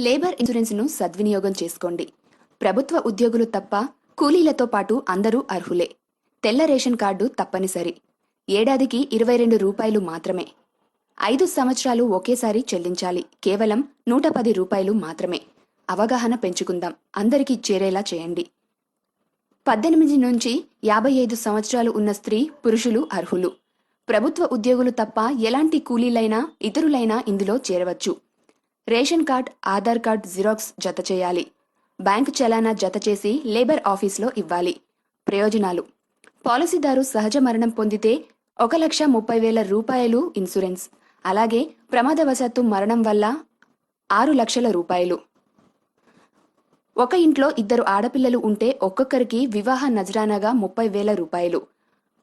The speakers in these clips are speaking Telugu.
లేబర్ ఇన్సూరెన్స్ను సద్వినియోగం చేసుకోండి. ప్రభుత్వ ఉద్యోగులు తప్ప కూలీలతో పాటు అందరూ అర్హులే. తెల్ల రేషన్ కార్డు తప్పనిసరి. ఏడాదికి ఇరవై రెండు రూపాయలు మాత్రమే. ఐదు సంవత్సరాలు ఒకేసారి చెల్లించాలి. కేవలం నూట పది రూపాయలు మాత్రమే. అవగాహన పెంచుకుందాం. అందరికీ చేరేలా చేయండి. పద్దెనిమిది నుంచి యాభై ఐదు సంవత్సరాలు ఉన్న స్త్రీ పురుషులు అర్హులు. ప్రభుత్వ ఉద్యోగులు తప్ప ఎలాంటి కూలీలైనా ఇతరులైనా ఇందులో చేరవచ్చు. Ration card Aadhaar card xerox జత చేయాలి. బ్యాంకు చలానా జత చేసి లేబర్ ఆఫీస్లో ఇవ్వాలి. ప్రయోజనాలు. పాలసీదారు సహజ మరణం పొందితే ఒక లక్ష ముప్పై వేల రూపాయలు ఇన్సూరెన్స్. అలాగే ప్రమాదవశాత్తు మరణం వల్ల ఆరు లక్షల రూపాయలు. ఒక ఇంట్లో ఇద్దరు ఆడపిల్లలు ఉంటే ఒక్కొక్కరికి వివాహ నజరానాగా ముప్పై వేల రూపాయలు.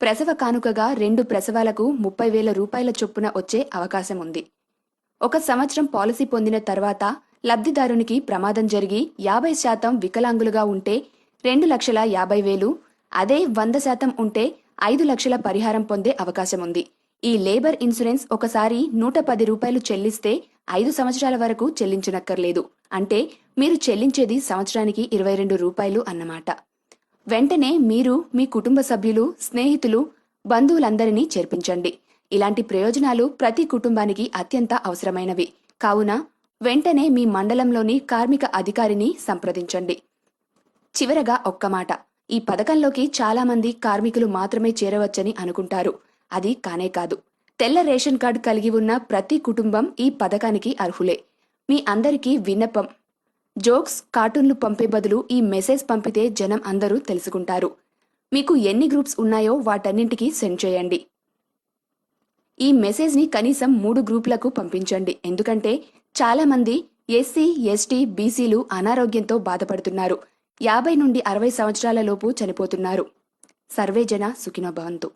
ప్రసవ కానుకగా రెండు ప్రసవాలకు ముప్పై వేల రూపాయల చొప్పున వచ్చే అవకాశం ఉంది ఒక సంవత్సరం పాలసీ పొందిన తర్వాత లబ్ధిదారునికి ప్రమాదం జరిగి యాభై శాతం వికలాంగులుగా ఉంటే రెండు లక్షల యాభై వేలు అదే వంద శాతం ఉంటే ఐదు లక్షల పరిహారం పొందే అవకాశం ఉంది. ఈ లేబర్ ఇన్సూరెన్స్ ఒకసారి నూట పది రూపాయలు చెల్లిస్తే ఐదు సంవత్సరాల వరకు చెల్లించనక్కర్లేదు. అంటే మీరు చెల్లించేది సంవత్సరానికి ఇరవై రెండు రూపాయలు అన్నమాట. వెంటనే మీరు మీ కుటుంబ సభ్యులు స్నేహితులు బంధువులందరినీ చేర్పించండి. ఇలాంటి ప్రయోజనాలు ప్రతి కుటుంబానికి అత్యంత అవసరమైనవి. కావున వెంటనే మీ మండలంలోని కార్మిక అధికారిని సంప్రదించండి. చివరగా ఒక్క మాట. ఈ పథకంలోకి చాలామంది కార్మికులు మాత్రమే చేరవచ్చని అనుకుంటారు. అది కానే కాదు. తెల్ల రేషన్ కార్డు కలిగి ఉన్న ప్రతి కుటుంబం ఈ పథకానికి అర్హులే. మీ అందరికీ విన్నపం. జోక్స్ కార్టూన్లు పంపే బదులు ఈ మెసేజ్ పంపితే జనం అందరూ తెలుసుకుంటారు. మీకు ఎన్ని గ్రూప్స్ ఉన్నాయో వాటన్నింటికి సెండ్ చేయండి. ఈ మెసేజ్ని కనీసం మూడు గ్రూపులకు పంపించండి. ఎందుకంటే చాలామంది ఎస్సీ ఎస్టీ బీసీలు అనారోగ్యంతో బాధపడుతున్నారు. యాభై నుండి అరవై సంవత్సరాల లోపు చనిపోతున్నారు. సర్వేజన సుఖినో భవంతు.